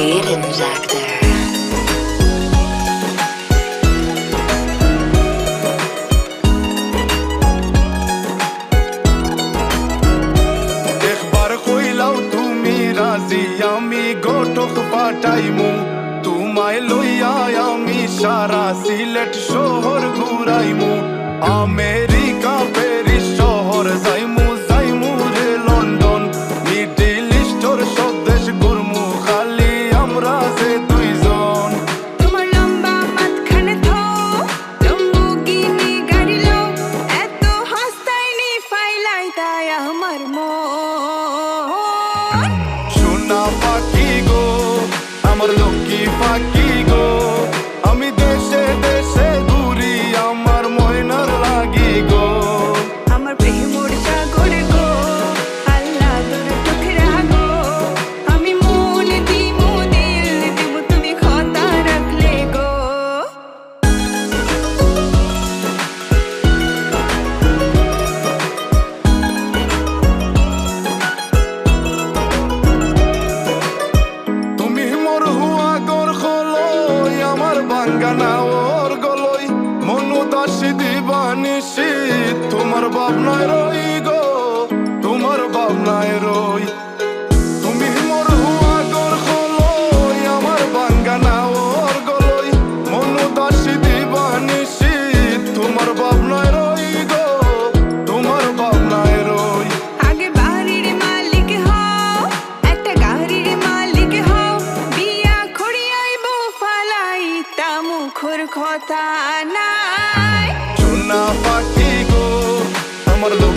feelings like there. একবার কইলাও তুমি রাজি আমি গোটক পাঠাইমু তোমায় লইয়া আমি সারা সিলেট শহর ঘুরাইমু আমেরি amor lo que গানা ওর গলই মনু দাসি দিবানি শীত। তোমার বাপ নয় কথা নাই। সোনা পাখি গো আমার লোক